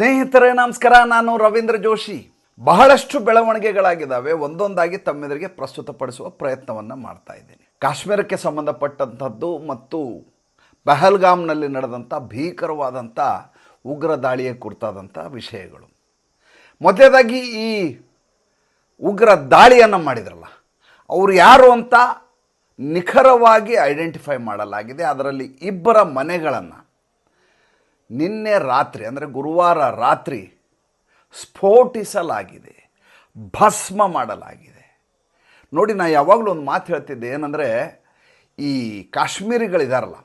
ಸ್ನೇಹಿತರೇ, ನಮಸ್ಕಾರ. ನಾನು ರವೀಂದ್ರ ಜೋಶಿ. ಬಹಳಷ್ಟು ಬೆಳವಣಿಗೆಗಳಾಗಿದ್ದಾವೆ. ಒಂದೊಂದಾಗಿ ತಮ್ಮೆದುರಿಗೆ ಪ್ರಸ್ತುತಪಡಿಸುವ ಪ್ರಯತ್ನವನ್ನು ಮಾಡ್ತಾ ಇದ್ದೀನಿ. ಕಾಶ್ಮೀರಕ್ಕೆ ಸಂಬಂಧಪಟ್ಟಂಥದ್ದು ಮತ್ತು ಪಹಲ್ಗಾಮ್ನಲ್ಲಿ ನಡೆದಂಥ ಭೀಕರವಾದಂಥ ಉಗ್ರ ದಾಳಿಯ ಕುರಿತಾದಂಥ ವಿಷಯಗಳು. ಮೊದಲೇದಾಗಿ ಈ ಉಗ್ರ ದಾಳಿಯನ್ನು ಮಾಡಿದ್ರಲ್ಲ, ಅವರು ಯಾರು ಅಂತ ನಿಖರವಾಗಿ ಐಡೆಂಟಿಫೈ ಮಾಡಲಾಗಿದೆ. ಅದರಲ್ಲಿ ಇಬ್ಬರ ಮನೆಗಳನ್ನು ನಿನ್ನೆ ರಾತ್ರಿ, ಅಂದರೆ ಗುರುವಾರ ರಾತ್ರಿ ಸ್ಫೋಟಿಸಲಾಗಿದೆ, ಭಸ್ಮ ಮಾಡಲಾಗಿದೆ. ನೋಡಿ ನಾನು ಯಾವಾಗಲೂ ಒಂದು ಮಾತು ಹೇಳ್ತಿದ್ದೆ, ಏನಂದರೆ ಈ ಕಾಶ್ಮೀರಿಗಳಿದಾರಲ್ಲ,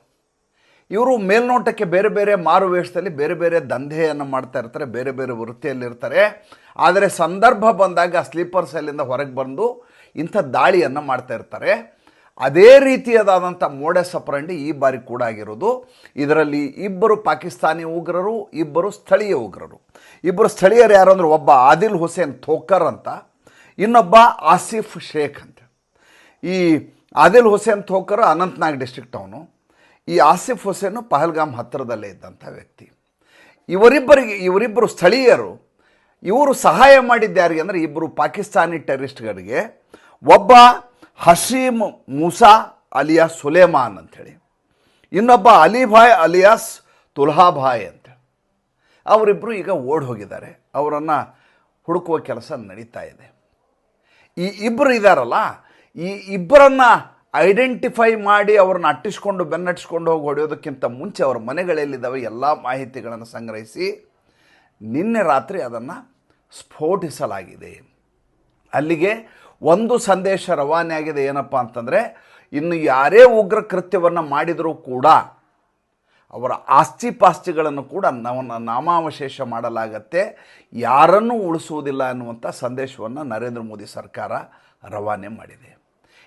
ಇವರು ಮೇಲ್ನೋಟಕ್ಕೆ ಬೇರೆ ಬೇರೆ ಮಾರು ವೇಷದಲ್ಲಿ ಬೇರೆ ಬೇರೆ ದಂಧೆಯನ್ನು ಮಾಡ್ತಾ ಇರ್ತಾರೆ, ಬೇರೆ ಬೇರೆ ವೃತ್ತಿಯಲ್ಲಿರ್ತಾರೆ. ಆದರೆ ಸಂದರ್ಭ ಬಂದಾಗ ಸ್ಲೀಪರ್ ಸೆಲ್ಲಿಂದ ಹೊರಗೆ ಬಂದು ಇಂಥ ದಾಳಿಯನ್ನು ಮಾಡ್ತಾ ಇರ್ತಾರೆ. ಅದೇ ರೀತಿಯಾದಂಥ ಮೋಡೆ ಸಪ್ರಂಡಿ ಈ ಬಾರಿ ಕೂಡ ಆಗಿರೋದು. ಇದರಲ್ಲಿ ಇಬ್ಬರು ಪಾಕಿಸ್ತಾನಿ ಉಗ್ರರು, ಇಬ್ಬರು ಸ್ಥಳೀಯ ಉಗ್ರರು. ಇಬ್ಬರು ಸ್ಥಳೀಯರು ಯಾರು ಅಂದ್ರೆ ಒಬ್ಬ ಆದಿಲ್ ಹುಸೇನ್ ಥೋಕರ್ ಅಂತ, ಇನ್ನೊಬ್ಬ ಆಸಿಫ್ ಶೇಖ್ ಅಂತ. ಈ ಆದಿಲ್ ಹುಸೇನ್ ಥೋಕರ್ ಅನಂತ್ನಾಗ್ ಡಿಸ್ಟ್ರಿಕ್ಟ್ ಅವನು. ಈ ಆಸಿಫ್ ಹುಸೇನು ಪಹಲ್ಗಾಮ್ ಹತ್ತಿರದಲ್ಲೇ ಇದ್ದಂಥ ವ್ಯಕ್ತಿ. ಇವರಿಬ್ಬರಿಗೆ, ಇವರಿಬ್ಬರು ಸ್ಥಳೀಯರು, ಇವರು ಸಹಾಯ ಮಾಡಿದ್ದಾರೆ ಯಾರಿಗೆ ಅಂದರೆ ಇಬ್ಬರು ಪಾಕಿಸ್ತಾನಿ ಟೆರಿಸ್ಟ್ಗಳಿಗೆ ಒಬ್ಬ ಹಸೀಮ್ ಮೂಸಾ ಅಲಿಯಾಸ್ ಸುಲೇಮಾನ್ ಅಂಥೇಳಿ. ಇನ್ನೊಬ್ಬ ಅಲಿಭಾಯ್ ಅಲಿಯಾಸ್ ತುಲ್ಹಾಭಾಯ್ ಅಂತ. ಅವರಿಬ್ಬರು ಈಗ ಓಡ್ ಹೋಗಿದ್ದಾರೆ ಅವರನ್ನು ಹುಡುಕುವ ಕೆಲಸ ನಡೀತಾ ಇದೆ. ಈ ಇಬ್ಬರು ಇದ್ದಾರಲ್ಲ ಈ ಇಬ್ಬರನ್ನು ಐಡೆಂಟಿಫೈ ಮಾಡಿ ಅವ್ರನ್ನ ಅಟ್ಟಿಸ್ಕೊಂಡು, ಬೆನ್ನಟ್ಟಿಸ್ಕೊಂಡು ಹೋಗಿ ಹೊಡೆಯೋದಕ್ಕಿಂತ ಮುಂಚೆ ಅವರ ಮನೆಗಳಲ್ಲಿದ್ದಾವೆ ಎಲ್ಲ ಮಾಹಿತಿಗಳನ್ನು ಸಂಗ್ರಹಿಸಿ ನಿನ್ನೆ ರಾತ್ರಿ ಅದನ್ನು ಸ್ಫೋಟಿಸಲಾಗಿದೆ. ಅಲ್ಲಿಗೆ ಒಂದು ಸಂದೇಶ ರವಾನೆ ಆಗಿದೆ ಏನಪ್ಪ ಅಂತಂದರೆ, ಇನ್ನು ಯಾರೇ ಉಗ್ರ ಕೃತ್ಯವನ್ನು ಮಾಡಿದರೂ ಕೂಡ ಅವರ ಆಸ್ತಿ ಪಾಸ್ತಿಗಳನ್ನು ಕೂಡ ನಾವು ನಾಮಾವಶೇಷ ಮಾಡಲಾಗತ್ತೆ. ಯಾರನ್ನೂ ಉಳಿಸುವುದಿಲ್ಲ ಅನ್ನುವಂಥ ಸಂದೇಶವನ್ನು ನರೇಂದ್ರ ಮೋದಿ ಸರ್ಕಾರ ರವಾನೆ ಮಾಡಿದೆ.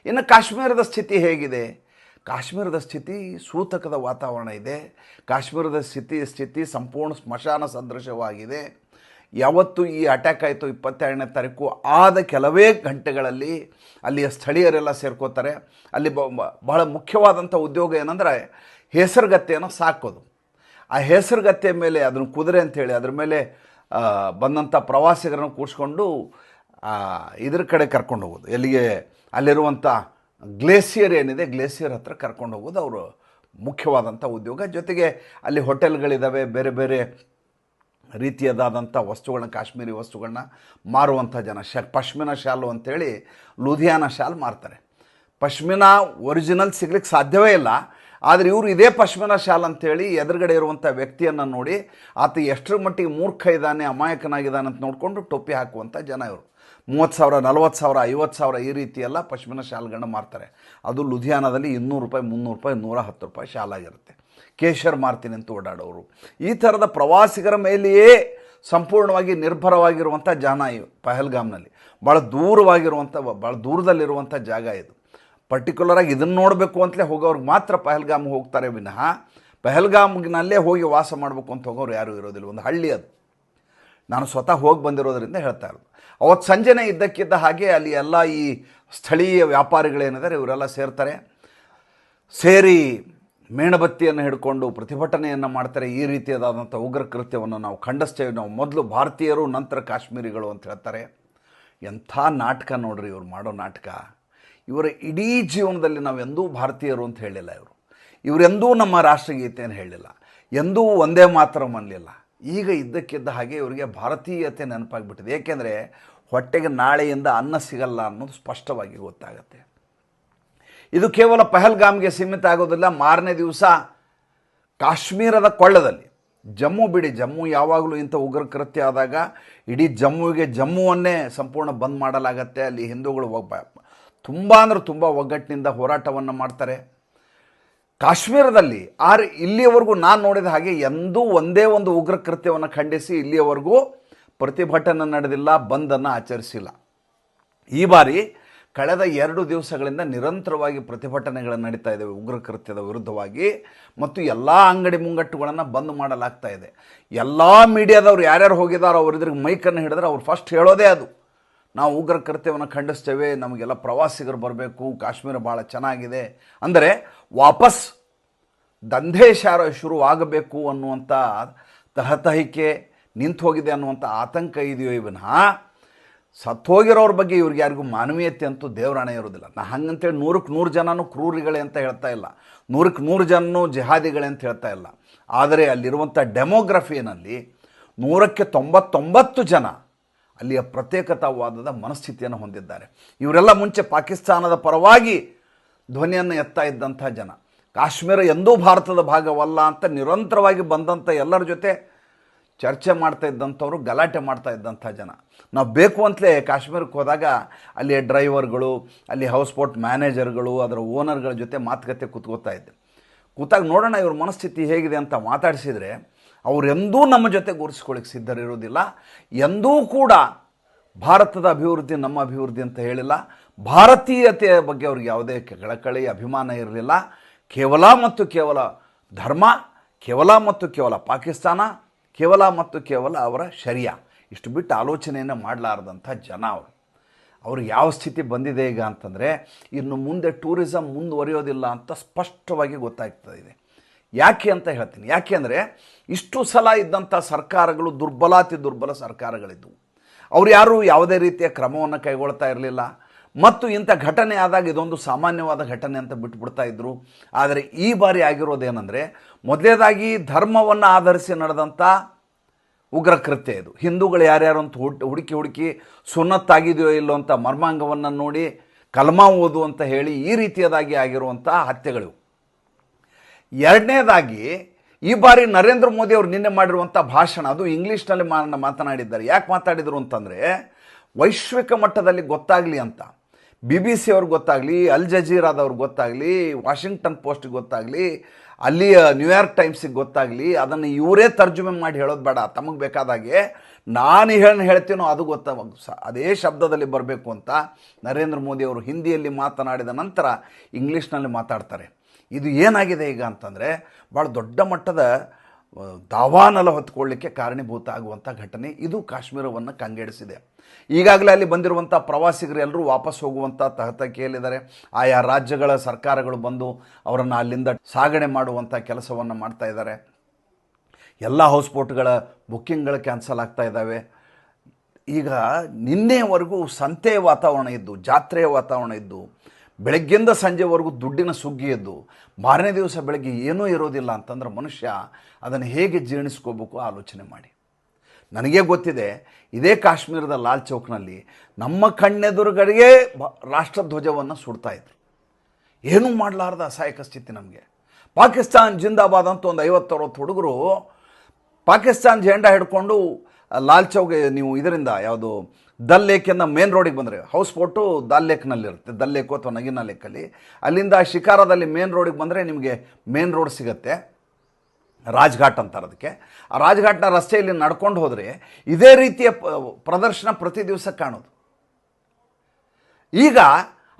ಇನ್ನು ಕಾಶ್ಮೀರದ ಸ್ಥಿತಿ ಹೇಗಿದೆ? ಕಾಶ್ಮೀರದ ಸ್ಥಿತಿ ಸೂತಕದ ವಾತಾವರಣ ಇದೆ. ಕಾಶ್ಮೀರದ ಸ್ಥಿತಿ ಸ್ಥಿತಿ ಸಂಪೂರ್ಣ ಸ್ಮಶಾನ ಸದೃಶವಾಗಿದೆ. ಯಾವತ್ತು ಈ ಅಟ್ಯಾಕ್ ಆಯಿತು ಇಪ್ಪತ್ತೆರಡನೇ ತಾರೀಕು ಆದ ಕೆಲವೇ ಗಂಟೆಗಳಲ್ಲಿ ಅಲ್ಲಿಯ ಸ್ಥಳೀಯರೆಲ್ಲ ಸೇರ್ಕೋತಾರೆ. ಅಲ್ಲಿ ಬಹಳ ಮುಖ್ಯವಾದಂಥ ಉದ್ಯೋಗ ಏನಂದರೆ ಹೆಸರುಗತ್ತೆಯನ್ನು ಸಾಕೋದು. ಆ ಹೆಸರುಗತ್ತೆ ಮೇಲೆ ಅದನ್ನು ಕುದುರೆ ಅಂತೇಳಿ ಅದ್ರ ಮೇಲೆ ಬಂದಂಥ ಪ್ರವಾಸಿಗರನ್ನು ಕೂರಿಸ್ಕೊಂಡು ಆ, ಇದ್ರ ಕಡೆ ಕರ್ಕೊಂಡು ಹೋಗೋದು. ಎಲ್ಲಿಗೆ ಅಲ್ಲಿರುವಂಥ ಗ್ಲೇಸಿಯರ್ ಏನಿದೆ ಗ್ಲೇಸಿಯರ್ ಹತ್ರ ಕರ್ಕೊಂಡು ಹೋಗೋದು ಅವರು ಮುಖ್ಯವಾದಂಥ ಉದ್ಯೋಗ. ಜೊತೆಗೆ ಅಲ್ಲಿ ಹೋಟೆಲ್ಗಳಿದ್ದಾವೆ ಬೇರೆ ಬೇರೆ ರೀತಿಯದಾದಂಥ ವಸ್ತುಗಳನ್ನ, ಕಾಶ್ಮೀರಿ ವಸ್ತುಗಳನ್ನ ಮಾರುವಂಥ ಜನ. ಶ, ಪಶ್ಮಿನ ಶಾಲು ಅಂತೇಳಿ ಲೂಧಿಯಾನ ಶಾಲ್ ಮಾರ್ತಾರೆ. ಪಶ್ಮಿನ ಒರಿಜಿನಲ್ ಸಿಗ್ಲಿಕ್ಕೆ ಸಾಧ್ಯವೇ ಇಲ್ಲ. ಆದರೆ ಇವರು ಇದೇ ಪಶ್ಮಿನ ಶಾಲ್ ಅಂತೇಳಿ ಎದುರುಗಡೆ ಇರುವಂಥ ವ್ಯಕ್ತಿಯನ್ನು ನೋಡಿ ಆತ ಎಷ್ಟರ ಮಟ್ಟಿಗೆ ಮೂರ್ಖ ಇದ್ದಾನೆ ಅಮಾಯಕನಾಗಿದ್ದಾನೆ ಅಂತ ನೋಡಿಕೊಂಡು ಟೊಪ್ಪಿ ಹಾಕುವಂಥ ಜನ ಇವರು. ಮೂವತ್ತು ಸಾವಿರ, ನಲ್ವತ್ತು ಸಾವಿರ, ಐವತ್ತು ಸಾವಿರ ಈ ರೀತಿ ಎಲ್ಲ ಪಶ್ಮಿನ ಶಾಲ್ಗಳನ್ನ ಮಾರ್ತಾರೆ. ಅದು ಲುಧಿಯಾನದಲ್ಲಿ ಇನ್ನೂರು ರೂಪಾಯಿ, ಮುನ್ನೂರು ರೂಪಾಯಿ, ನೂರ ಹತ್ತು ರೂಪಾಯಿ ಶಾಲ್ ಆಗಿರುತ್ತೆ ಕೇಶರ್ ಮಾರ್ತೀನಿ ಅಂತ ಓಡಾಡೋರು. ಈ ಥರದ ಪ್ರವಾಸಿಗರ ಮೇಲೆಯೇ ಸಂಪೂರ್ಣವಾಗಿ ನಿರ್ಭರವಾಗಿರುವಂಥ ಜಾನ ಇವು ಪಹಲ್ಗಾಮ್ನಲ್ಲಿ. ಭಾಳ ದೂರವಾಗಿರುವಂಥ ಭಾಳ ದೂರದಲ್ಲಿರುವಂಥ ಜಾಗ ಇದು. ಪರ್ಟಿಕ್ಯುಲರಾಗಿ ಇದನ್ನು ನೋಡಬೇಕು ಅಂತಲೇ ಹೋಗೋರ್ಗೆ ಮಾತ್ರ ಪಹಲ್ಗಾಮ್ ಹೋಗ್ತಾರೆ ವಿನಃ ಪಹಲ್ಗಾಮ್ನಲ್ಲೇ ಹೋಗಿ ವಾಸ ಮಾಡಬೇಕು ಅಂತ ಹೋಗೋರು ಯಾರೂ ಇರೋದಿಲ್ಲ. ಒಂದು ಹಳ್ಳಿ ಅದು. ನಾನು ಸ್ವತಃ ಹೋಗಿ ಬಂದಿರೋದರಿಂದ ಹೇಳ್ತಾ ಇರೋದು. ಅವತ್ತು ಸಂಜೆನೇ ಇದ್ದಕ್ಕಿದ್ದ ಹಾಗೆ ಅಲ್ಲಿ ಎಲ್ಲ ಈ ಸ್ಥಳೀಯ ವ್ಯಾಪಾರಿಗಳೇನಿದ್ದಾರೆ, ಇವರೆಲ್ಲ ಸೇರ್ತಾರೆ. ಸೇರಿ ಮೇಣಬತ್ತಿಯನ್ನು ಹಿಡ್ಕೊಂಡು ಪ್ರತಿಭಟನೆಯನ್ನು ಮಾಡ್ತಾರೆ. ಈ ರೀತಿಯಾದಂಥ ಉಗ್ರ ಕೃತ್ಯವನ್ನು ನಾವು ಖಂಡಿಸ್ತೇವೆ. ನಾವು ಮೊದಲು ಭಾರತೀಯರು, ನಂತರ ಕಾಶ್ಮೀರಿಗಳು ಅಂತ ಹೇಳ್ತಾರೆ. ಎಂಥ ನಾಟಕ ನೋಡ್ರಿ ಇವ್ರು ಮಾಡೋ ನಾಟಕ. ಇವರ ಇಡೀ ಜೀವನದಲ್ಲಿ ನಾವು ಎಂದೂ ಭಾರತೀಯರು ಅಂತ ಹೇಳಿಲ್ಲ ಇವರು. ಇವರೆಂದೂ ನಮ್ಮ ರಾಷ್ಟ್ರಗೀತೆಯನ್ನು ಹೇಳಿಲ್ಲ. ಎಂದೂ ಒಂದೇ ಮಾತ್ರ ಮನ್ನಲಿಲ್ಲ ಈಗ ಇದ್ದಕ್ಕಿದ್ದ ಹಾಗೆ ಇವರಿಗೆ ಭಾರತೀಯತೆ ನೆನಪಾಗ್ಬಿಟ್ಟಿದೆ. ಏಕೆಂದರೆ ಹೊಟ್ಟೆಗೆ ನಾಳೆಯಿಂದ ಅನ್ನ ಸಿಗಲ್ಲ ಅನ್ನೋದು ಸ್ಪಷ್ಟವಾಗಿ ಗೊತ್ತಾಗುತ್ತೆ. ಇದು ಕೇವಲ ಪಹಲ್ಗಾಮ್ಗೆ ಸೀಮಿತ ಆಗೋದಿಲ್ಲ. ಮಾರನೇ ದಿವಸ ಕಾಶ್ಮೀರದ ಕೊಳ್ಳದಲ್ಲಿ. ಜಮ್ಮು ಬಿಡಿ, ಜಮ್ಮು ಯಾವಾಗಲೂ ಇಂಥ ಉಗ್ರ ಕೃತ್ಯ ಆದಾಗ ಇಡೀ ಜಮ್ಮುವಿಗೆ ಜಮ್ಮುವನ್ನೇ ಸಂಪೂರ್ಣ ಬಂದ್ ಮಾಡಲಾಗತ್ತೆ. ಅಲ್ಲಿ ಹಿಂದೂಗಳು ಒಬ್ಬ, ತುಂಬ ಅಂದ್ರೆ ತುಂಬ ಒಗ್ಗಟ್ಟಿನಿಂದ ಹೋರಾಟವನ್ನು ಮಾಡ್ತಾರೆ. ಕಾಶ್ಮೀರದಲ್ಲಿ, ಆರ್ ಇಲ್ಲಿಯವರೆಗೂ ನಾನು ನೋಡಿದ ಹಾಗೆ ಎಂದೂ ಒಂದೇ ಒಂದು ಉಗ್ರ ಕೃತ್ಯವನ್ನು ಖಂಡಿಸಿ ಇಲ್ಲಿಯವರೆಗೂ ಪ್ರತಿಭಟನೆ ನಡೆದಿಲ್ಲ, ಬಂದನ್ನು ಆಚರಿಸಿಲ್ಲ. ಈ ಬಾರಿ ಕಳೆದ ಎರಡು ದಿವಸಗಳಿಂದ ನಿರಂತರವಾಗಿ ಪ್ರತಿಭಟನೆಗಳು ನಡೀತಾ ಇದ್ದಾವೆ ಉಗ್ರ ಕೃತ್ಯದ ವಿರುದ್ಧವಾಗಿ. ಮತ್ತು ಎಲ್ಲ ಅಂಗಡಿ ಮುಂಗಟ್ಟುಗಳನ್ನು ಬಂದ್ ಮಾಡಲಾಗ್ತಾ ಇದೆ. ಎಲ್ಲ ಮೀಡಿಯಾದವ್ರು ಯಾರ್ಯಾರು ಹೋಗಿದ್ದಾರೋ ಅವ್ರ ಇದ್ರಿಗೆ ಮೈಕನ್ನು ಹಿಡಿದ್ರೆ ಅವ್ರು ಫಸ್ಟ್ ಹೇಳೋದೇ ಅದು. ನಾವು ಉಗ್ರ ಕೃತ್ಯವನ್ನು ಖಂಡಿಸ್ತೇವೆ, ನಮಗೆಲ್ಲ ಪ್ರವಾಸಿಗರು ಬರಬೇಕು, ಕಾಶ್ಮೀರ ಭಾಳ ಚೆನ್ನಾಗಿದೆ. ಅಂದರೆ ವಾಪಸ್ ದಂಧೆ ಶಾರ ಶುರುವಾಗಬೇಕು ಅನ್ನುವಂಥ ತಹತಹಿಕೆ ನಿಂತು ಹೋಗಿದೆ ಅನ್ನುವಂಥ ಆತಂಕ ಇದೆಯೋ ವಿನಃ ಸತ್ತೋಗಿರೋರ ಬಗ್ಗೆ ಇವ್ರಿಗೆ ಯಾರಿಗೂ ಮಾನವೀಯತೆ ಅಂತೂ ದೇವರಾಣೆ ಇರೋದಿಲ್ಲ ನಾ ಹಂಗಂತೇಳಿ ನೂರಕ್ಕೆ ನೂರು ಜನನೂ ಕ್ರೂರಿಗಳೇ ಅಂತ ಹೇಳ್ತಾ ಇಲ್ಲ. ನೂರಕ್ಕೆ ನೂರು ಜನನೂ ಜಿಹಾದಿಗಳೇ ಅಂತ ಹೇಳ್ತಾ ಇಲ್ಲ. ಆದರೆ ಅಲ್ಲಿರುವಂಥ ಡೆಮೋಗ್ರಫಿಯಲ್ಲಿ ನೂರಕ್ಕೆ ತೊಂಬತ್ತೊಂಬತ್ತು ಜನ ಅಲ್ಲಿಯ ಪ್ರತ್ಯೇಕತಾವಾದದ ಮನಸ್ಥಿತಿಯನ್ನು ಹೊಂದಿದ್ದಾರೆ. ಇವರೆಲ್ಲ ಮುಂಚೆ ಪಾಕಿಸ್ತಾನದ ಪರವಾಗಿ ಧ್ವನಿಯನ್ನು ಎತ್ತಾ ಇದ್ದಂಥ ಜನ. ಕಾಶ್ಮೀರ ಎಂದೂ ಭಾರತದ ಭಾಗವಲ್ಲ ಅಂತ ನಿರಂತರವಾಗಿ ಬಂದಂಥ ಎಲ್ಲರ ಜೊತೆ ಚರ್ಚೆ ಮಾಡ್ತಾ ಇದ್ದಂಥವ್ರು, ಗಲಾಟೆ ಮಾಡ್ತಾ ಇದ್ದಂಥ ಜನ. ನಾವು ಬೇಕು ಅಂತಲೇ ಕಾಶ್ಮೀರಕ್ಕೆ ಹೋದಾಗ ಅಲ್ಲಿ ಡ್ರೈವರ್ಗಳು, ಅಲ್ಲಿ ಹೌಸ್ ಬೋಟ್ ಮ್ಯಾನೇಜರ್ಗಳು, ಅದರ ಓನರ್ಗಳ ಜೊತೆ ಮಾತುಕತೆ ಕೂತ್ಕೋತಾ ಇದ್ದೆ. ಕೂತಾಗ ನೋಡೋಣ ಇವ್ರ ಮನಸ್ಥಿತಿ ಹೇಗಿದೆ ಅಂತ ಮಾತಾಡಿಸಿದರೆ ಅವರೆಂದೂ ನಮ್ಮ ಜೊತೆ ಗುರುಸ್ಕೊಳ್ಳಿಕ್ಕೆ ಸಿದ್ಧರಿರೋದಿಲ್ಲ ಎಂದೂ ಕೂಡ ಭಾರತದ ಅಭಿವೃದ್ಧಿ ನಮ್ಮ ಅಭಿವೃದ್ಧಿ ಅಂತ ಹೇಳಿಲ್ಲ. ಭಾರತೀಯತೆಯ ಬಗ್ಗೆ ಅವ್ರಿಗೆ ಯಾವುದೇ ಕಳಕಳಿ ಅಭಿಮಾನ ಇರಲಿಲ್ಲ. ಕೇವಲ ಮತ್ತು ಕೇವಲ ಧರ್ಮ, ಕೇವಲ ಮತ್ತು ಕೇವಲ ಪಾಕಿಸ್ತಾನ ಕೇವಲ ಮತ್ತು ಕೇವಲ ಅವರ ಶರಿಯ. ಇಷ್ಟು ಬಿಟ್ಟು ಆಲೋಚನೆಯನ್ನು ಮಾಡಲಾರ್ದಂಥ ಜನ ಅವರು. ಅವ್ರಿಗೆ ಯಾವ ಸ್ಥಿತಿ ಬಂದಿದೆ ಈಗ ಅಂತಂದರೆ, ಇನ್ನು ಮುಂದೆ ಟೂರಿಸಂ ಮುಂದುವರಿಯೋದಿಲ್ಲ ಅಂತ ಸ್ಪಷ್ಟವಾಗಿ ಗೊತ್ತಾಗ್ತಾ ಇದೆ. ಯಾಕೆ ಅಂತ ಹೇಳ್ತೀನಿ. ಯಾಕೆ ಅಂದರೆ, ಇಷ್ಟು ಸಲ ಇದ್ದಂಥ ಸರ್ಕಾರಗಳು ದುರ್ಬಲಾತಿ ದುರ್ಬಲ ಸರ್ಕಾರಗಳಿದ್ದವು ಅವ್ರು ಯಾರೂ ಯಾವುದೇ ರೀತಿಯ ಕ್ರಮವನ್ನು ಕೈಗೊಳ್ತಾ ಇರಲಿಲ್ಲ. ಮತ್ತು ಇಂಥ ಘಟನೆ ಆದಾಗ ಇದೊಂದು ಸಾಮಾನ್ಯವಾದ ಘಟನೆ ಅಂತ ಬಿಟ್ಬಿಡ್ತಾ ಇದ್ದರು ಆದರೆ ಈ ಬಾರಿ ಆಗಿರೋದೇನೆಂದರೆ, ಮೊದಲೇದಾಗಿ ಧರ್ಮವನ್ನು ಆಧರಿಸಿ ನಡೆದಂಥ ಉಗ್ರ ಕೃತ್ಯ ಇದು. ಹಿಂದೂಗಳು ಯಾರ್ಯಾರು ಅಂತ ಹುಡ್, ಹುಡುಕಿ ಹುಡುಕಿ ಸುನ್ನತ್ತಾಗಿದೆಯೋ ಇಲ್ಲೋ ಅಂತ ಮರ್ಮಾಂಗವನ್ನು ನೋಡಿ ಕಲ್ಮ ಓದು ಅಂತ ಹೇಳಿ ಈ ರೀತಿಯದಾಗಿ ಆಗಿರುವಂಥ ಹತ್ಯೆಗಳು ಎರಡನೇದಾಗಿ ಈ ಬಾರಿ ನರೇಂದ್ರ ಮೋದಿ ಅವರು ನಿನ್ನೆ ಮಾಡಿರುವಂಥ ಭಾಷಣ, ಅದು ಇಂಗ್ಲೀಷ್ನಲ್ಲಿ ಮಾತನಾಡಿದ್ದಾರೆ. ಯಾಕೆ ಮಾತಾಡಿದರು ಅಂತಂದರೆ, ವೈಶ್ವಿಕ ಮಟ್ಟದಲ್ಲಿ ಗೊತ್ತಾಗಲಿ ಅಂತ. ಬಿ ಬಿ ಸಿ ಅವ್ರಿಗೆ ಗೊತ್ತಾಗಲಿ, ಅಲ್ ಜಜೀರಾದವ್ರಿಗೆ ಗೊತ್ತಾಗಲಿ ವಾಷಿಂಗ್ಟನ್ ಪೋಸ್ಟ್ಗೆ ಗೊತ್ತಾಗಲಿ, ಅಲ್ಲಿಯ ನ್ಯೂಯಾರ್ಕ್ ಟೈಮ್ಸಿಗೆ ಗೊತ್ತಾಗಲಿ, ಅದನ್ನು ಇವರೇ ತರ್ಜುಮೆ ಮಾಡಿ ಹೇಳೋದು ಬೇಡ. ತಮಗೆ ಬೇಕಾದಾಗೆ ನಾನು ಏನು ಹೇಳ್ತೀನೋ ಅದು ಗೊತ್ತಾಗ ಅದೇ ಶಬ್ದದಲ್ಲಿ ಬರಬೇಕು ಅಂತ ನರೇಂದ್ರ ಮೋದಿ ಅವರು ಹಿಂದಿಯಲ್ಲಿ ಮಾತನಾಡಿದ ನಂತರ ಇಂಗ್ಲೀಷ್ನಲ್ಲಿ ಮಾತಾಡ್ತಾರೆ. ಇದು ಏನಾಗಿದೆ ಈಗ ಅಂತಂದರೆ ಭಾಳ ದೊಡ್ಡ ಮಟ್ಟದ ದಾವಾನಲ ಹೊತ್ಕೊಳ್ಳಿಕ್ಕೆ ಕಾರಣೀಭೂತ ಆಗುವಂಥ ಘಟನೆ ಇದು ಕಾಶ್ಮೀರವನ್ನು ಕಂಗೆಡಿಸಿದೆ. ಈಗಾಗಲೇ ಅಲ್ಲಿ ಬಂದಿರುವಂಥ ಪ್ರವಾಸಿಗರು ಎಲ್ಲರೂ ವಾಪಸ್ ಹೋಗುವಂಥ ತಹತಕಿಯಲ್ಲಿದ್ದಾರೆ. ಆಯಾ ರಾಜ್ಯಗಳ ಸರ್ಕಾರಗಳು ಬಂದು ಅವರನ್ನು ಅಲ್ಲಿಂದ ಸಾಗಣೆ ಮಾಡುವಂಥ ಕೆಲಸವನ್ನು ಮಾಡ್ತಾ ಇದ್ದಾರೆ. ಎಲ್ಲ ಹೌಸ್ಬೋಟ್ಗಳ ಬುಕ್ಕಿಂಗ್ಗಳು ಕ್ಯಾನ್ಸಲ್ ಆಗ್ತಾ ಇದ್ದಾವೆ. ಈಗ ನಿನ್ನೆವರೆಗೂ ಸಂತೆಯ ವಾತಾವರಣ ಇದ್ದು, ಜಾತ್ರೆಯ ವಾತಾವರಣ ಇದ್ದು ಬೆಳಗ್ಗೆಯಿಂದ ಸಂಜೆವರೆಗೂ ದುಡ್ಡಿನ ಸುಗ್ಗಿ ಎದ್ದು ಮಾರನೇ ದಿವಸ ಬೆಳಗ್ಗೆ ಏನೂ ಇರೋದಿಲ್ಲ ಅಂತಂದ್ರೆ ಮನುಷ್ಯ ಅದನ್ನು ಹೇಗೆ ಜೀರ್ಣಿಸ್ಕೋಬೇಕು ಆಲೋಚನೆ ಮಾಡಿ. ನನಗೆ ಗೊತ್ತಿದೆ, ಇದೇ ಕಾಶ್ಮೀರದ ಲಾಲ್ ಚೌಕ್ನಲ್ಲಿ ನಮ್ಮ ಕಣ್ಣೆದುರುಗಡೆಗೆ ರಾಷ್ಟ್ರಧ್ವಜವನ್ನು ಸುಡ್ತಾ ಇದ್ರು. ಏನೂ ಮಾಡಲಾರ್ದ ಅಸಹಾಯಕ ಸ್ಥಿತಿ ನಮಗೆ. ಪಾಕಿಸ್ತಾನ್ ಜಿಂದಾಬಾದ್ ಅಂತ ಒಂದು ಐವತ್ತರವತ್ತು ಹುಡುಗರು ಪಾಕಿಸ್ತಾನ್ ಜೆಂಡಾ ಹಿಡ್ಕೊಂಡು ಲಾಲ್ ಚೌಕ್ ನೀವು ಇದರಿಂದ ಯಾವುದು ದಲ್ ಲೇಕಿಂದ ಮೇನ್ ರೋಡಿಗೆ ಬಂದರೆ ಹೌಸ್ ಬೋಟು ದಲ್ ಲೇಕ್ನಲ್ಲಿರುತ್ತೆ ದಲ್ ಲೇಕು ಅಥವಾ ನಗಿನ ಲೇಕಲ್ಲಿ. ಅಲ್ಲಿಂದ ಶಿಕಾರದಲ್ಲಿ ಮೇನ್ ರೋಡಿಗೆ ಬಂದರೆ ನಿಮಗೆ ಮೇನ್ ರೋಡ್ ಸಿಗುತ್ತೆ. ರಾಜ್ಘಾಟ್ ಅಂತಾರೆ ಅದಕ್ಕೆ. ಆ ರಾಜ್ಘಾಟ್ನ ರಸ್ತೆಯಲ್ಲಿ ನಡ್ಕೊಂಡು ಹೋದರೆ ಇದೇ ರೀತಿಯ ಪ್ರದರ್ಶನ ಪ್ರತಿ ದಿವಸ ಕಾಣೋದು. ಈಗ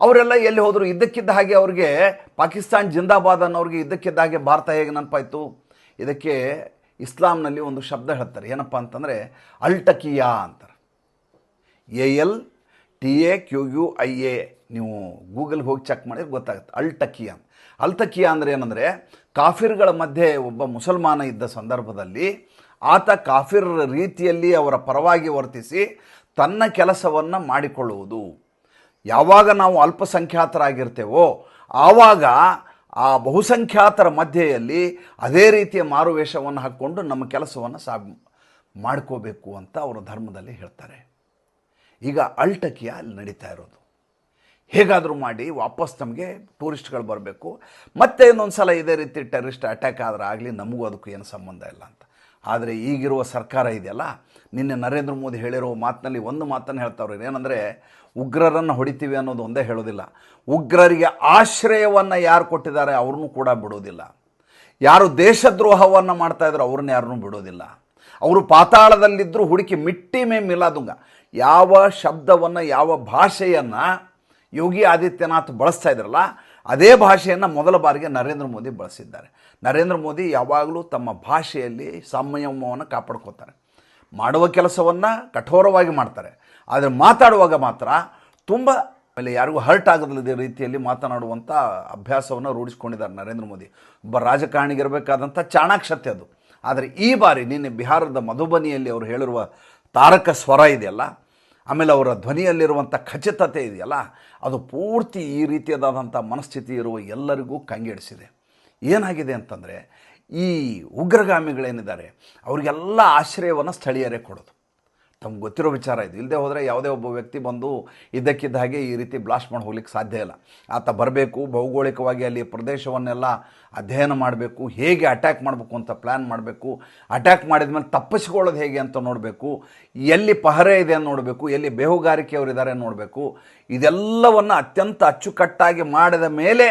ಅವರೆಲ್ಲ ಎಲ್ಲಿ ಹೋದರು ಇದ್ದಕ್ಕಿದ್ದ ಹಾಗೆ ಅವ್ರಿಗೆ ಪಾಕಿಸ್ತಾನ್ ಜಿಂದಾಬಾದ್ ಅನ್ನೋರಿಗೆ ಇದ್ದಕ್ಕಿದ್ದ ಹಾಗೆ ಭಾರತ ಹೇಗೆ ನೆನಪಾಯಿತು? ಇದಕ್ಕೆ ಇಸ್ಲಾಂನಲ್ಲಿ ಒಂದು ಶಬ್ದ ಹೇಳ್ತಾರೆ. ಏನಪ್ಪ ಅಂತಂದರೆ, ಅಲ್ಟಕಿಯಾ ಅಂತಾರೆ A L, T A, Q U, I A. ನೀವು ಗೂಗಲ್ಗೆ ಹೋಗಿ ಚೆಕ್ ಮಾಡಿದ್ರೆ ಗೊತ್ತಾಗುತ್ತೆ. ಅಲ್ಟಕಿಯಾ ಅಲ್ತಕಿಯಾ ಅಂದರೆ ಏನಂದರೆ, ಕಾಫಿರ್ಗಳ ಮಧ್ಯೆ ಒಬ್ಬ ಮುಸಲ್ಮಾನ ಇದ್ದ ಸಂದರ್ಭದಲ್ಲಿ ಆತ ಕಾಫಿರ್ ರೀತಿಯಲ್ಲಿ ಅವರ ಪರವಾಗಿ ವರ್ತಿಸಿ ತನ್ನ ಕೆಲಸವನ್ನು ಮಾಡಿಕೊಳ್ಳುವುದು. ಯಾವಾಗ ನಾವು ಅಲ್ಪಸಂಖ್ಯಾತರಾಗಿರ್ತೇವೋ, ಆವಾಗ ಆ ಬಹುಸಂಖ್ಯಾತರ ಮಧ್ಯೆಯಲ್ಲಿ ಅದೇ ರೀತಿಯ ಮಾರುವೇಷವನ್ನು ಹಾಕ್ಕೊಂಡು ನಮ್ಮ ಕೆಲಸವನ್ನು ಸಾ ಮಾಡ್ಕೋಬೇಕು ಅಂತ ಅವರು ಧರ್ಮದಲ್ಲಿ ಹೇಳ್ತಾರೆ. ಈಗ ಅಲ್ಟಕಿಯ ಅಲ್ಲಿ ನಡೀತಾ ಇರೋದು. ಹೇಗಾದರೂ ಮಾಡಿ ವಾಪಸ್ ನಮಗೆ ಟೂರಿಸ್ಟ್ಗಳು ಬರಬೇಕು. ಮತ್ತೆ ಇನ್ನೊಂದು ಸಲ ಇದೇ ರೀತಿ ಟೆರರಿಸ್ಟ್ ಅಟ್ಯಾಕ್ ಆದ್ರೆ ಆಗಲಿ ನಮಗೂ ಅದಕ್ಕೂ ಏನು ಸಂಬಂಧ ಇಲ್ಲ ಅಂತ. ಆದರೆ ಈಗಿರುವ ಸರ್ಕಾರ ಇದೆಯಲ್ಲ, ನಿನ್ನೆ ನರೇಂದ್ರ ಮೋದಿ ಹೇಳಿರೋ ಮಾತಿನಲ್ಲಿ ಒಂದು ಮಾತನ್ನು ಹೇಳ್ತಾವ್ರು ಏನಂದರೆ, ಉಗ್ರರನ್ನು ಹೊಡಿತೀವಿ ಅನ್ನೋದು ಒಂದೇ ಹೇಳೋದಿಲ್ಲ. ಉಗ್ರರಿಗೆ ಆಶ್ರಯವನ್ನು ಯಾರು ಕೊಟ್ಟಿದ್ದಾರೆ ಅವ್ರನ್ನೂ ಕೂಡ ಬಿಡೋದಿಲ್ಲ. ಯಾರು ದೇಶದ್ರೋಹವನ್ನು ಮಾಡ್ತಾ ಇದ್ರು ಅವ್ರನ್ನ ಯಾರನ್ನೂ ಬಿಡೋದಿಲ್ಲ. ಅವರು ಪಾತಾಳದಲ್ಲಿದ್ದರೂ ಹುಡುಕಿ ಮಿಟ್ಟಿ ಮೇ ಮಿಲಾದುಂಗ ಯಾವ ಶಬ್ದವನ್ನು, ಯಾವ ಭಾಷೆಯನ್ನು ಯೋಗಿ ಆದಿತ್ಯನಾಥ್ ಬಳಸ್ತಾ ಇದ್ರಲ್ಲ, ಅದೇ ಭಾಷೆಯನ್ನು ಮೊದಲ ಬಾರಿಗೆ ನರೇಂದ್ರ ಮೋದಿ ಬಳಸಿದ್ದಾರೆ. ನರೇಂದ್ರ ಮೋದಿ ಯಾವಾಗಲೂ ತಮ್ಮ ಭಾಷೆಯಲ್ಲಿ ಸಂಯಮವನ್ನು ಕಾಪಾಡ್ಕೋತಾರೆ ಮಾಡುವ ಕೆಲಸವನ್ನು ಕಠೋರವಾಗಿ ಮಾಡ್ತಾರೆ. ಆದರೆ ಮಾತಾಡುವಾಗ ಮಾತ್ರ ತುಂಬ, ಆಮೇಲೆ ಯಾರಿಗೂ ಹರ್ಟ್ ಆಗದ ರೀತಿಯಲ್ಲಿ ಮಾತನಾಡುವಂಥ ಅಭ್ಯಾಸವನ್ನು ರೂಢಿಸ್ಕೊಂಡಿದ್ದಾರೆ ನರೇಂದ್ರ ಮೋದಿ. ಒಬ್ಬ ರಾಜಕಾರಣಿಗಿರಬೇಕಾದಂಥ ಚಾಣಾಕ್ಷತೆ ಅದು. ಆದರೆ ಈ ಬಾರಿ ನಿನ್ನೆ ಬಿಹಾರದ ಮಧುಬನಿಯಲ್ಲಿ ಅವರು ಹೇಳಿರುವ ತಾರಕ ಸ್ವರ ಇದೆಯಲ್ಲ ಆಮೇಲೆ ಅವರ ಧ್ವನಿಯಲ್ಲಿರುವಂಥ ಖಚಿತತೆ ಇದೆಯಲ್ಲ, ಅದು ಪೂರ್ತಿ ಈ ರೀತಿಯಾದಂಥ ಮನಸ್ಥಿತಿ ಇರುವ ಎಲ್ಲರಿಗೂ ಕಂಗೆಡಿಸಿದೆ. ಏನಾಗಿದೆ ಅಂತಂದರೆ, ಈ ಉಗ್ರಗಾಮಿಗಳೇನಿದ್ದಾರೆ, ಅವರಿಗೆಲ್ಲ ಆಶ್ರಯವನ್ನು ಸ್ಥಳೀಯರೇ ಕೊಡೋದು. ತಮ್ಗೆ ಗೊತ್ತಿರೋ ವಿಚಾರ ಇದು. ಇಲ್ಲದೆ ಹೋದರೆ ಯಾವುದೇ ಒಬ್ಬ ವ್ಯಕ್ತಿ ಬಂದು ಇದ್ದಕ್ಕಿದ್ದ ಹಾಗೆ ಈ ರೀತಿ ಬ್ಲಾಸ್ಟ್ ಮಾಡಿ ಹೋಗ್ಲಿಕ್ಕೆ ಸಾಧ್ಯ ಇಲ್ಲ. ಆತ ಬರಬೇಕು, ಭೌಗೋಳಿಕವಾಗಿ ಅಲ್ಲಿ ಪ್ರದೇಶವನ್ನೆಲ್ಲ ಅಧ್ಯಯನ ಮಾಡಬೇಕು, ಹೇಗೆ ಅಟ್ಯಾಕ್ ಮಾಡಬೇಕು ಅಂತ ಪ್ಲ್ಯಾನ್ ಮಾಡಬೇಕು ಅಟ್ಯಾಕ್ ಮಾಡಿದ ಮೇಲೆ ತಪ್ಪಿಸ್ಕೊಳ್ಳೋದು ಹೇಗೆ ಅಂತ ನೋಡಬೇಕು, ಎಲ್ಲಿ ಪಹರೆ ಇದೆ ಅಂತ ನೋಡಬೇಕು, ಎಲ್ಲಿ ಬೇಹುಗಾರಿಕೆಯವರಿದ್ದಾರೆ ನೋಡಬೇಕು. ಇದೆಲ್ಲವನ್ನು ಅತ್ಯಂತ ಅಚ್ಚುಕಟ್ಟಾಗಿ ಮಾಡಿದ ಮೇಲೆ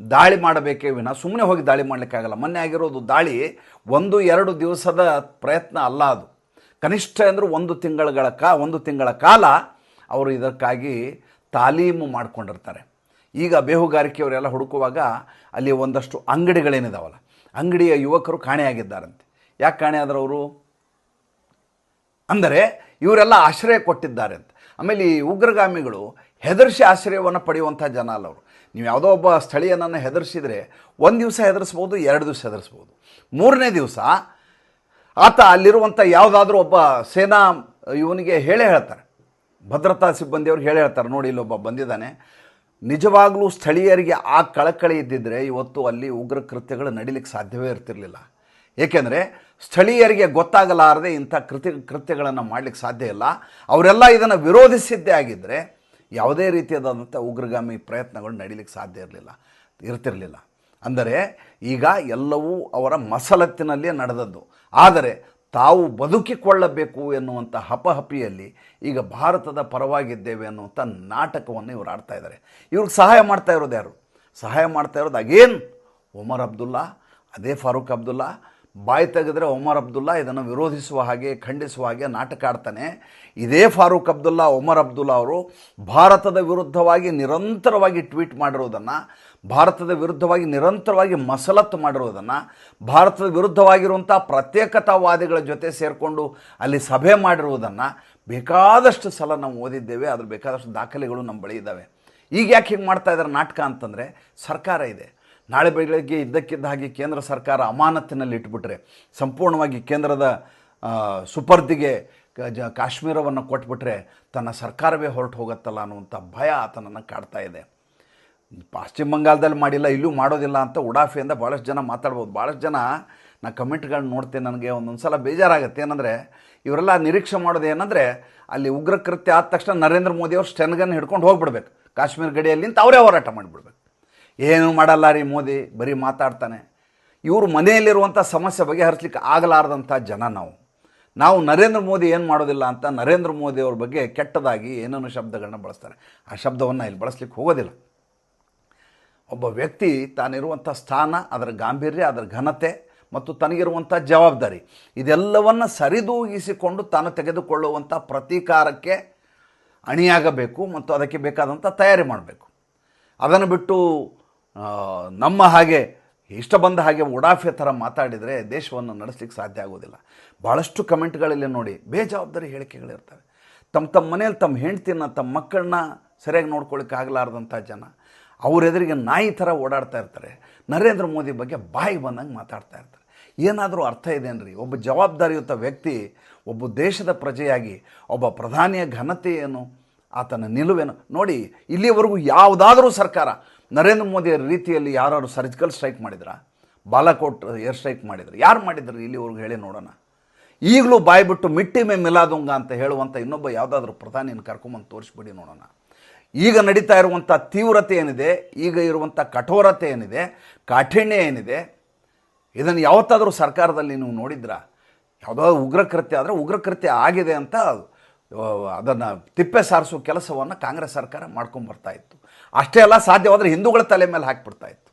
ದಾಳಿ ಮಾಡಬೇಕೇ ವಿನ. ಸುಮ್ಮನೆ ಹೋಗಿ ದಾಳಿ ಮಾಡಲಿಕ್ಕಾಗಲ್ಲ. ಮೊನ್ನೆ ಆಗಿರೋದು ದಾಳಿ ಒಂದು ಎರಡು ದಿವಸದ ಪ್ರಯತ್ನ ಅಲ್ಲ ಅದು. ಕನಿಷ್ಠ ಅಂದರೆ ಒಂದು ತಿಂಗಳ ಕಾ, ಒಂದು ತಿಂಗಳ ಕಾಲ ಅವರು ಇದಕ್ಕಾಗಿ ತಾಲೀಮು ಮಾಡಿಕೊಂಡಿರ್ತಾರೆ. ಈಗ ಬೇಹುಗಾರಿಕೆಯವರೆಲ್ಲ ಹುಡುಕುವಾಗ ಅಲ್ಲಿ ಒಂದಷ್ಟು ಅಂಗಡಿಗಳೇನಿದಾವಲ್ಲ, ಅಂಗಡಿಯ ಯುವಕರು ಕಾಣೆಯಾಗಿದ್ದಾರಂತೆ. ಯಾಕೆ ಕಾಣೆ ಅವರು ಅಂದರೆ ಇವರೆಲ್ಲ ಆಶ್ರಯ ಕೊಟ್ಟಿದ್ದಾರೆ ಅಂತ ಆಮೇಲೆ ಈ ಉಗ್ರಗಾಮಿಗಳು ಹೆದರಿಸಿ ಆಶ್ರಯವನ್ನು ಪಡೆಯುವಂಥ ಜನ ಅಲ್ಲ ಅವರು. ನೀವು ಯಾವುದೋ ಒಬ್ಬ ಸ್ಥಳೀಯನನ್ನು ಹೆದರಿಸಿದರೆ ಒಂದು ದಿವಸ ಹೆದರಿಸ್ಬೋದು, ಎರಡು ದಿವಸ ಹೆದರಿಸ್ಬೋದು. ಮೂರನೇ ದಿವಸ ಆತ ಅಲ್ಲಿರುವಂಥ ಯಾವುದಾದ್ರೂ ಒಬ್ಬ ಸೇನಾ ಇವನಿಗೆ ಹೇಳೇ ಹೇಳ್ತಾರೆ. ಭದ್ರತಾ ಸಿಬ್ಬಂದಿಯವ್ರು ಹೇಳೇ ಹೇಳ್ತಾರೆ. ನೋಡಿ ಇಲ್ಲೊಬ್ಬ ಬಂದಿದ್ದಾನೆ. ನಿಜವಾಗಲೂ ಸ್ಥಳೀಯರಿಗೆ ಆ ಕಳಕಳಿ ಇದ್ದಿದ್ದರೆ ಇವತ್ತು ಅಲ್ಲಿ ಉಗ್ರ ಕೃತ್ಯಗಳು ನಡೀಲಿಕ್ಕೆ ಸಾಧ್ಯವೇ ಇರ್ತಿರಲಿಲ್ಲ. ಏಕೆಂದರೆ ಸ್ಥಳೀಯರಿಗೆ ಗೊತ್ತಾಗಲಾರದೆ ಇಂಥ ಕೃತಿ ಕೃತ್ಯಗಳನ್ನು ಮಾಡಲಿಕ್ಕೆ ಸಾಧ್ಯ ಇಲ್ಲ. ಅವರೆಲ್ಲ ಇದನ್ನು ವಿರೋಧಿಸಿದ್ದೇ ಆಗಿದ್ದರೆ ಯಾವುದೇ ರೀತಿಯಾದಂಥ ಉಗ್ರಗಾಮಿ ಪ್ರಯತ್ನಗಳು ನಡೀಲಿಕ್ಕೆ ಸಾಧ್ಯ ಇರಲಿಲ್ಲ, ಇರ್ತಿರಲಿಲ್ಲ. ಅಂದರೆ ಈಗ ಎಲ್ಲವೂ ಅವರ ಮಸಲತ್ತಿನಲ್ಲೇ ನಡೆದದ್ದು. ಆದರೆ ತಾವು ಬದುಕಿಕೊಳ್ಳಬೇಕು ಎನ್ನುವಂಥ ಹಪಹಪಿಯಲ್ಲಿ ಈಗ ಭಾರತದ ಪರವಾಗಿದ್ದೇವೆ ಅನ್ನುವಂಥ ನಾಟಕವನ್ನು ಇವರು ಆಡ್ತಾ ಇದ್ದಾರೆ. ಇವ್ರಿಗೆ ಸಹಾಯ ಮಾಡ್ತಾ ಇರೋದು ಯಾರು? ಸಹಾಯ ಮಾಡ್ತಾ ಇರೋದು ಅಗೇನ್ ಒಮರ್ ಅಬ್ದುಲ್ಲಾ, ಅದೇ ಫಾರೂಕ್ ಅಬ್ದುಲ್ಲಾ ಬಾಯಿ ತೆಗೆದ್ರೆ ಒಮರ್ ಅಬ್ದುಲ್ಲಾ ಇದನ್ನು ವಿರೋಧಿಸುವ ಹಾಗೆ, ಖಂಡಿಸುವ ಹಾಗೆ ನಾಟಕ ಆಡ್ತಾನೆ. ಇದೇ ಫಾರೂಕ್ ಅಬ್ದುಲ್ಲಾ, ಒಮರ್ ಅಬ್ದುಲ್ಲಾ ಅವರು ಭಾರತದ ವಿರುದ್ಧವಾಗಿ ನಿರಂತರವಾಗಿ ಟ್ವೀಟ್ ಮಾಡಿರುವುದನ್ನು ಭಾರತದ ವಿರುದ್ಧವಾಗಿ ನಿರಂತರವಾಗಿ ಮಸಲತ್ತು ಮಾಡಿರುವುದನ್ನು ಭಾರತದ ವಿರುದ್ಧವಾಗಿರುವಂಥ ಪ್ರತ್ಯೇಕತಾವಾದಿಗಳ ಜೊತೆ ಸೇರಿಕೊಂಡು ಅಲ್ಲಿ ಸಭೆ ಮಾಡಿರುವುದನ್ನು ಬೇಕಾದಷ್ಟು ಸಲ ನಾವು ಓದಿದ್ದೇವೆ ಅದ್ರ ಬೇಕಾದಷ್ಟು ದಾಖಲೆಗಳು ನಮ್ಮ ಬಳಿ ಇದ್ದಾವೆ. ಈಗ ಯಾಕೆ ಹಿಂಗೆ ಮಾಡ್ತಾ ಇದ್ದಾರೆ ನಾಟಕ ಅಂತಂದರೆ ಸರ್ಕಾರ ಇದೆ. ನಾಳೆ ಬೆಳಗ್ಗೆ ಇದ್ದಕ್ಕಿದ್ದ ಹಾಗೆ ಕೇಂದ್ರ ಸರ್ಕಾರ ಅಮಾನತಿನಲ್ಲಿ ಇಟ್ಬಿಟ್ರೆ, ಸಂಪೂರ್ಣವಾಗಿ ಕೇಂದ್ರದ ಸುಪರ್ದಿಗೆ ಜ, ಕಾಶ್ಮೀರವನ್ನು ಕೊಟ್ಬಿಟ್ರೆ ತನ್ನ ಸರ್ಕಾರವೇ ಹೊರಟು ಹೋಗುತ್ತಲ್ಲ ಅನ್ನುವಂಥ ಭಯ ಆತನನ್ನು ಕಾಡ್ತಾ ಇದೆ. ಪಶ್ಚಿಮ ಬಂಗಾಳದಲ್ಲಿ ಮಾಡಿಲ್ಲ, ಇಲ್ಲೂ ಮಾಡೋದಿಲ್ಲ ಅಂತ ಉಡಾಫಿಯಿಂದ ಭಾಳಷ್ಟು ಜನ ಮಾತಾಡ್ಬೋದು. ಭಾಳಷ್ಟು ಜನ ನಾ ಕಮೆಂಟ್ಗಳನ್ನ ನೋಡ್ತೇನೆ, ನನಗೆ ಒಂದೊಂದು ಸಲ ಬೇಜಾರಾಗುತ್ತೆ. ಏನಂದರೆ, ಇವರೆಲ್ಲ ನಿರೀಕ್ಷೆ ಮಾಡೋದು ಏನಂದರೆ, ಅಲ್ಲಿ ಉಗ್ರ ಕೃತ್ಯ ಆದ ತಕ್ಷಣ ನರೇಂದ್ರ ಮೋದಿಯವರು ಸ್ಟೆನ್ಗನ್ ಹಿಡ್ಕೊಂಡು ಹೋಗ್ಬಿಡ್ಬೇಕು. ಕಾಶ್ಮೀರ ಗಡಿಯಲ್ಲಿ ಅಂತ ಅವರೇ ಹೋರಾಟ ಮಾಡಿಬಿಡ್ಬೇಕು. ಏನು ಮಾಡಲ್ಲ ರೀ ಮೋದಿ, ಬರೀ ಮಾತಾಡ್ತಾನೆ. ಇವರು ಮನೆಯಲ್ಲಿರುವಂಥ ಸಮಸ್ಯೆ ಬಗೆಹರಿಸ್ಲಿಕ್ಕೆ ಆಗಲಾರ್ದಂಥ ಜನ ನಾವು. ನಾವು ನರೇಂದ್ರ ಮೋದಿ ಏನು ಮಾಡೋದಿಲ್ಲ ಅಂತ ನರೇಂದ್ರ ಮೋದಿ ಅವ್ರ ಬಗ್ಗೆ ಕೆಟ್ಟದಾಗಿ ಏನೇನು ಶಬ್ದಗಳನ್ನ ಬಳಸ್ತಾರೆ. ಆ ಶಬ್ದವನ್ನು ಇಲ್ಲಿ ಬಳಸ್ಲಿಕ್ಕೆ ಹೋಗೋದಿಲ್ಲ. ಒಬ್ಬ ವ್ಯಕ್ತಿ ತಾನಿರುವಂಥ ಸ್ಥಾನ, ಅದರ ಗಾಂಭೀರ್ಯ, ಅದರ ಘನತೆ ಮತ್ತು ತನಗಿರುವಂಥ ಜವಾಬ್ದಾರಿ, ಇದೆಲ್ಲವನ್ನು ಸರಿದೂಗಿಸಿಕೊಂಡು ತಾನು ತೆಗೆದುಕೊಳ್ಳುವಂಥ ಪ್ರತೀಕಾರಕ್ಕೆ ಅಣಿಯಾಗಬೇಕು ಮತ್ತು ಅದಕ್ಕೆ ಬೇಕಾದಂಥ ತಯಾರಿ ಮಾಡಬೇಕು. ಅದನ್ನು ಬಿಟ್ಟು ನಮ್ಮ ಹಾಗೆ, ಇಷ್ಟ ಬಂದ ಹಾಗೆ ಉಡಾಫೆ ಥರ ಮಾತಾಡಿದರೆ ದೇಶವನ್ನು ನಡೆಸ್ಲಿಕ್ಕೆ ಸಾಧ್ಯ ಆಗೋದಿಲ್ಲ. ಭಾಳಷ್ಟು ಕಮೆಂಟ್ಗಳಲ್ಲಿ ನೋಡಿ ಬೇಜವಾಬ್ದಾರಿ ಹೇಳಿಕೆಗಳಿರ್ತವೆ. ತಮ್ಮ ತಮ್ಮ ಮನೇಲಿ ತಮ್ಮ ಹೆಂಡ್ತಿನ, ತಮ್ಮ ಮಕ್ಕಳನ್ನ ಸರಿಯಾಗಿ ನೋಡ್ಕೊಳ್ಳಿಕ್ಕೆ ಆಗಲಾರ್ದಂಥ ಜನ ಅವರೆದುರಿಗೆ ನಾಯಿ ಥರ ಓಡಾಡ್ತಾ ಇರ್ತಾರೆ. ನರೇಂದ್ರ ಮೋದಿ ಬಗ್ಗೆ ಬಾಯಿ ಬಂದಂಗೆ ಮಾತಾಡ್ತಾ ಇರ್ತಾರೆ. ಏನಾದರೂ ಅರ್ಥ ಇದೇನ್ರಿ ಒಬ್ಬ ಜವಾಬ್ದಾರಿಯುತ ವ್ಯಕ್ತಿ, ಒಬ್ಬ ದೇಶದ ಪ್ರಜೆಯಾಗಿ, ಒಬ್ಬ ಪ್ರಧಾನಿಯ ಘನತೆ ಏನು, ಆತನ ನಿಲುವೇನು? ನೋಡಿ, ಇಲ್ಲಿವರೆಗೂ ಯಾವುದಾದರೂ ಸರ್ಕಾರ ನರೇಂದ್ರ ಮೋದಿಯ ರೀತಿಯಲ್ಲಿ ಯಾರು ಸರ್ಜಿಕಲ್ ಸ್ಟ್ರೈಕ್ ಮಾಡಿದ್ರಾ? ಬಾಲಾಕೋಟ್ ಏರ್ ಸ್ಟ್ರೈಕ್ ಮಾಡಿದ್ರು? ಯಾರು ಮಾಡಿದ್ರು? ಇಲ್ಲಿವರೆಗೂ ಹೇಳಿ ನೋಡೋಣ. ಈಗಲೂ ಬಾಯಿ ಬಿಟ್ಟು ಮಿಟ್ಟಿ ಮೇ ಮಿಲಾದುಂಗ ಅಂತ ಹೇಳುವಂಥ ಇನ್ನೊಬ್ಬ ಯಾವುದಾದ್ರೂ ಪ್ರಧಾನಿಯನ್ನು ಕರ್ಕೊಂಬಂದು ತೋರಿಸ್ಬಿಡಿ ನೋಡೋಣ. ಈಗ ನಡೀತಾ ಇರುವಂಥ ತೀವ್ರತೆ ಏನಿದೆ? ಈಗ ಇರುವಂಥ ಕಠೋರತೆ ಏನಿದೆ? ಕಾಠಿಣ್ಯ ಏನಿದೆ? ಇದನ್ನು ಯಾವತ್ತಾದರೂ ಸರ್ಕಾರದಲ್ಲಿ ನೀವು ನೋಡಿದ್ರಾ? ಯಾವುದಾದ್ರು ಉಗ್ರ ಕೃತ್ಯ ಆದರೆ ಉಗ್ರ ಕೃತ್ಯ ಆಗಿದೆ ಅಂತ ಅದನ್ನು ತಿಪ್ಪೆ ಸಾರಿಸೋ ಕೆಲಸವನ್ನು ಕಾಂಗ್ರೆಸ್ ಸರ್ಕಾರ ಮಾಡ್ಕೊಂಡು ಬರ್ತಾ ಇತ್ತು. ಅಷ್ಟೇ ಅಲ್ಲ, ಸಾಧ್ಯವಾದರೆ ಹಿಂದೂಗಳ ತಲೆ ಮೇಲೆ ಹಾಕಿಬಿಡ್ತಾ ಇತ್ತು.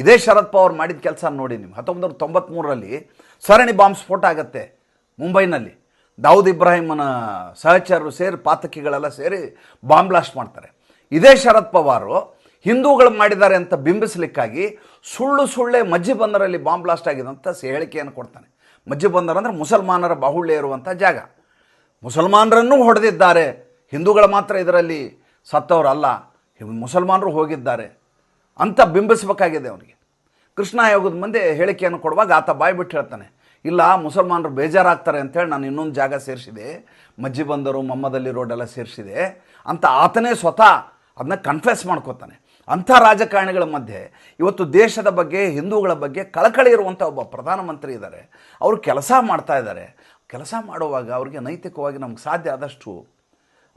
ಇದೇ ಶರದ್ ಪವಾರ್ ಮಾಡಿದ ಕೆಲಸ ನೋಡಿ ನೀವು ಹತ್ತೊಂಬತ್ತು ನೂರ ತೊಂಬತ್ತ್ಮೂರರಲ್ಲಿ ಸರಣಿ ಬಾಂಬ್ ಸ್ಫೋಟ ಆಗುತ್ತೆ ಮುಂಬೈನಲ್ಲಿ. ದಾವೂದ್ ಇಬ್ರಾಹಿಮನ ಸಹಚರರು ಸೇರಿ ಪಾತಕಿಗಳೆಲ್ಲ ಸೇರಿ ಬಾಂಬ್ ಬ್ಲಾಸ್ಟ್ ಮಾಡ್ತಾರೆ. ಇದೇ ಶರದ್ ಪವಾರು ಹಿಂದೂಗಳು ಮಾಡಿದ್ದಾರೆ ಅಂತ ಬಿಂಬಿಸಲಿಕ್ಕಾಗಿ ಸುಳ್ಳು ಸುಳ್ಳೆ ಮಜ್ಜಿ ಬಂದರಲ್ಲಿ ಬಾಂಬ್ ಬ್ಲಾಸ್ಟ್ ಆಗಿದೆ ಅಂತ ಹೇಳಿಕೆಯನ್ನು ಕೊಡ್ತಾನೆ. ಮಜ್ಜಿ ಬಂದರ ಅಂದರೆ ಮುಸಲ್ಮಾನರ ಬಾಹುಳ್ಯ ಇರುವಂಥ ಜಾಗ. ಮುಸಲ್ಮಾನರನ್ನೂ ಹೊಡೆದಿದ್ದಾರೆ. ಹಿಂದೂಗಳು ಮಾತ್ರ ಇದರಲ್ಲಿ ಸತ್ತವರಲ್ಲ. ಮುಸಲ್ಮಾನರು ಹೋಗಿದ್ದಾರೆ ಅಂತ ಬಿಂಬಿಸಬೇಕಾಗಿದೆ ಅವನಿಗೆ. ಕೃಷ್ಣ ಆಯೋಗದ ಮುಂದೆ ಹೇಳಿಕೆಯನ್ನು ಕೊಡುವಾಗ ಆತ ಬಾಯಿ ಬಿಟ್ಟು ಹೇಳ್ತಾನೆ, ಇಲ್ಲ, ಮುಸಲ್ಮಾನರು ಬೇಜಾರಾಗ್ತಾರೆ ಅಂತೇಳಿ ನಾನು ಇನ್ನೊಂದು ಜಾಗ ಸೇರಿಸಿದೆ ಮಜ್ಜಿ ಬಂದರು ಮಮ್ಮದಲ್ಲಿ ರೋಡ್ ಎಲ್ಲ ಸೇರಿಸಿದೆ ಅಂತ ಆತನೇ ಸ್ವತಃ ಅದನ್ನ ಕನ್ಫೆಸ್ ಮಾಡ್ಕೋತಾನೆ. ಅಂಥ ರಾಜಕಾರಣಿಗಳ ಮಧ್ಯೆ ಇವತ್ತು ದೇಶದ ಬಗ್ಗೆ, ಹಿಂದೂಗಳ ಬಗ್ಗೆ ಕಳಕಳಿ ಇರುವಂಥ ಒಬ್ಬ ಪ್ರಧಾನಮಂತ್ರಿ ಇದ್ದಾರೆ. ಅವರು ಕೆಲಸ ಮಾಡ್ತಾ ಇದ್ದಾರೆ. ಕೆಲಸ ಮಾಡುವಾಗ ಅವ್ರಿಗೆ ನೈತಿಕವಾಗಿ ನಮ್ಗೆ ಸಾಧ್ಯ ಆದಷ್ಟು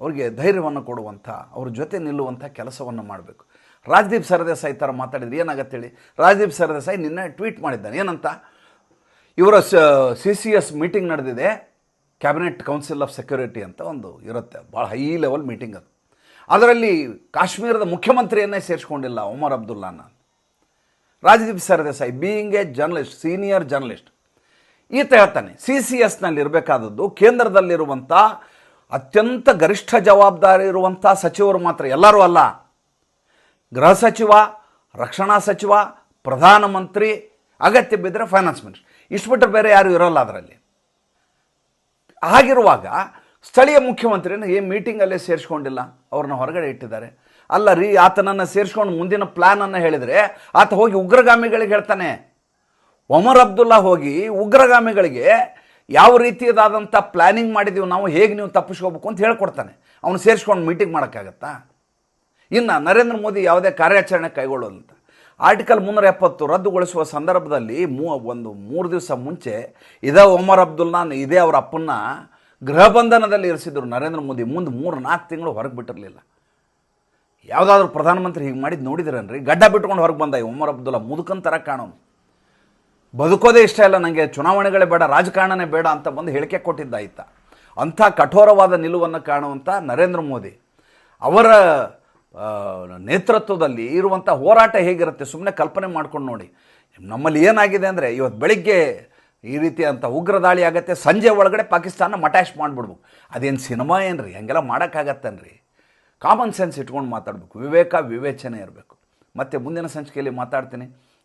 ಅವ್ರಿಗೆ ಧೈರ್ಯವನ್ನು ಕೊಡುವಂಥ, ಅವ್ರ ಜೊತೆ ನಿಲ್ಲುವಂಥ ಕೆಲಸವನ್ನು ಮಾಡಬೇಕು. ರಾಜದೀಪ್ ಸರದೇಸಾಯಿ ಥರ ಮಾತಾಡಿದ್ರೆ ಏನಾಗತ್ತೆ ಹೇಳಿ? ರಾಜದೀಪ್ ಸರದೇಸಾಯಿ ನಿನ್ನೆ ಟ್ವೀಟ್ ಮಾಡಿದ್ದಾನೆ. ಏನಂತ? ಇವರ ಸಿ ಸಿ ಎಸ್ ಮೀಟಿಂಗ್ ನಡೆದಿದೆ. ಕ್ಯಾಬಿನೆಟ್ ಕೌನ್ಸಿಲ್ ಆಫ್ ಸೆಕ್ಯೂರಿಟಿ ಅಂತ ಒಂದು ಇರುತ್ತೆ. ಭಾಳ ಹೈ ಲೆವೆಲ್ ಮೀಟಿಂಗ್ ಅದು. ಅದರಲ್ಲಿ ಕಾಶ್ಮೀರದ ಮುಖ್ಯಮಂತ್ರಿಯನ್ನೇ ಸೇರಿಸ್ಕೊಂಡಿಲ್ಲ Omar ಅಬ್ದುಲ್ಲಾನ. Rajdeep Sardesai being a journalist senior journalist ಈತ ಹೇಳ್ತಾನೆ, ಸಿ ಸಿ ಎಸ್ನಲ್ಲಿ ಇರಬೇಕಾದದ್ದು ಕೇಂದ್ರದಲ್ಲಿರುವಂಥ ಅತ್ಯಂತ ಗರಿಷ್ಠ ಜವಾಬ್ದಾರಿ ಇರುವಂಥ ಸಚಿವರು ಮಾತ್ರ, ಎಲ್ಲರೂ ಅಲ್ಲ. ಗೃಹ ಸಚಿವ, ರಕ್ಷಣಾ ಸಚಿವ, ಪ್ರಧಾನಮಂತ್ರಿ, ಅಗತ್ಯ ಬಿದ್ದರೆ ಫೈನಾನ್ಸ್ ಮಿನಿಸ್ಟರ್ ಇಷ್ಟು ಬಿಟ್ಟರೆ ಬೇರೆ ಯಾರು ಇರೋಲ್ಲ ಅದರಲ್ಲಿ. ಹಾಗಿರುವಾಗ ಸ್ಥಳೀಯ ಮುಖ್ಯಮಂತ್ರಿನ ಈ ಮೀಟಿಂಗಲ್ಲೇ ಸೇರಿಸ್ಕೊಂಡಿಲ್ಲ, ಅವ್ರನ್ನ ಹೊರಗಡೆ ಇಟ್ಟಿದ್ದಾರೆ. ಅಲ್ಲ ರೀ, ಆತನನ್ನು ಸೇರಿಸ್ಕೊಂಡು ಮುಂದಿನ ಪ್ಲ್ಯಾನನ್ನು ಹೇಳಿದರೆ ಆತ ಹೋಗಿ ಉಗ್ರಗಾಮಿಗಳಿಗೆ ಹೇಳ್ತಾನೆ. ಒಮರ್ ಅಬ್ದುಲ್ಲಾ ಹೋಗಿ ಉಗ್ರಗಾಮಿಗಳಿಗೆ ಯಾವ ರೀತಿಯದಾದಂಥ ಪ್ಲ್ಯಾನಿಂಗ್ ಮಾಡಿದ್ದೀವಿ ನಾವು ಹೇಗೆ ನೀವು ತಪ್ಪಿಸ್ಕೋಬೇಕು ಅಂತ ಹೇಳ್ಕೊಡ್ತಾನೆ. ಅವನು ಸೇರಿಸ್ಕೊಂಡು ಮೀಟಿಂಗ್ ಮಾಡೋಕ್ಕಾಗತ್ತಾ? ಇನ್ನು ನರೇಂದ್ರ ಮೋದಿ ಯಾವುದೇ ಕಾರ್ಯಾಚರಣೆ ಕೈಗೊಳ್ಳೋದಂತ. ಆರ್ಟಿಕಲ್ ಮುನ್ನೂರ ಎಪ್ಪತ್ತು ರದ್ದುಗೊಳಿಸುವ ಸಂದರ್ಭದಲ್ಲಿ ಮೂ, ಒಂದು ಮೂರು ದಿವಸ ಮುಂಚೆ ಇದೇ ಒಮರ್ ಅಬ್ದುಲ್ಲಾ ಇದೇ ಅವರ ಅಪ್ಪನ್ನ ಗೃಹ ಬಂಧನದಲ್ಲಿ ಇರಿಸಿದ್ರು ನರೇಂದ್ರ ಮೋದಿ. ಮುಂದೆ ಮೂರು, ನಾಲ್ಕು ತಿಂಗಳು ಹೊರಗೆ ಬಿಟ್ಟಿರಲಿಲ್ಲ. ಯಾವುದಾದ್ರೂ ಪ್ರಧಾನಮಂತ್ರಿ ಹೀಗೆ ಮಾಡಿದ್ದು ನೋಡಿದ್ರೇನ್ರಿ? ಗಡ್ಡ ಬಿಟ್ಕೊಂಡು ಹೊರಗೆ ಬಂದ ಈ ಒಮರ್ ಅಬ್ದುಲ್ಲಾ ಮುದುಕನ್ ಥರ ಕಾಣೋನು. ಬದುಕೋದೇ ಇಷ್ಟ ಇಲ್ಲ ನನಗೆ ಚುನಾವಣೆಗಳೇ ಬೇಡ, ರಾಜಕಾರಣನೇ ಬೇಡ ಅಂತ ಬಂದು ಹೇಳಿಕೆ ಕೊಟ್ಟಿದ್ದ ಆಯ್ತ ಅಂಥ ಕಠೋರವಾದ ನಿಲುವನ್ನು ಕಾಣುವಂಥ ನರೇಂದ್ರ ಮೋದಿ. ಅವರ ನೇತೃತ್ವದಲ್ಲಿ ಇರುವಂಥ ಹೋರಾಟ ಹೇಗಿರುತ್ತೆ ಸುಮ್ಮನೆ ಕಲ್ಪನೆ ಮಾಡ್ಕೊಂಡು ನೋಡಿ. ನಮ್ಮಲ್ಲಿ ಏನಾಗಿದೆ ಅಂದರೆ, ಇವತ್ತು ಬೆಳಿಗ್ಗೆ ಈ ರೀತಿಯಂಥ ಉಗ್ರ ದಾಳಿ ಆಗತ್ತೆ, ಸಂಜೆ ಒಳಗಡೆ ಪಾಕಿಸ್ತಾನ ಮಟ್ಯಾಶ್ ಮಾಡಿಬಿಡ್ಬೇಕು. ಅದೇನು ಸಿನಿಮಾ ಏನು ರೀ ಹಂಗೆಲ್ಲ ಮಾಡೋಕ್ಕಾಗತ್ತೇನ್ರಿ? ಕಾಮನ್ ಸೆನ್ಸ್ ಇಟ್ಕೊಂಡು ಮಾತಾಡಬೇಕು. ವಿವೇಕ ವಿವೇಚನೆ ಇರಬೇಕು. ಮತ್ತೆ ಮುಂದಿನ ಸಂಚಿಕೆಯಲ್ಲಿ ಮಾತಾಡ್ತೀನಿ.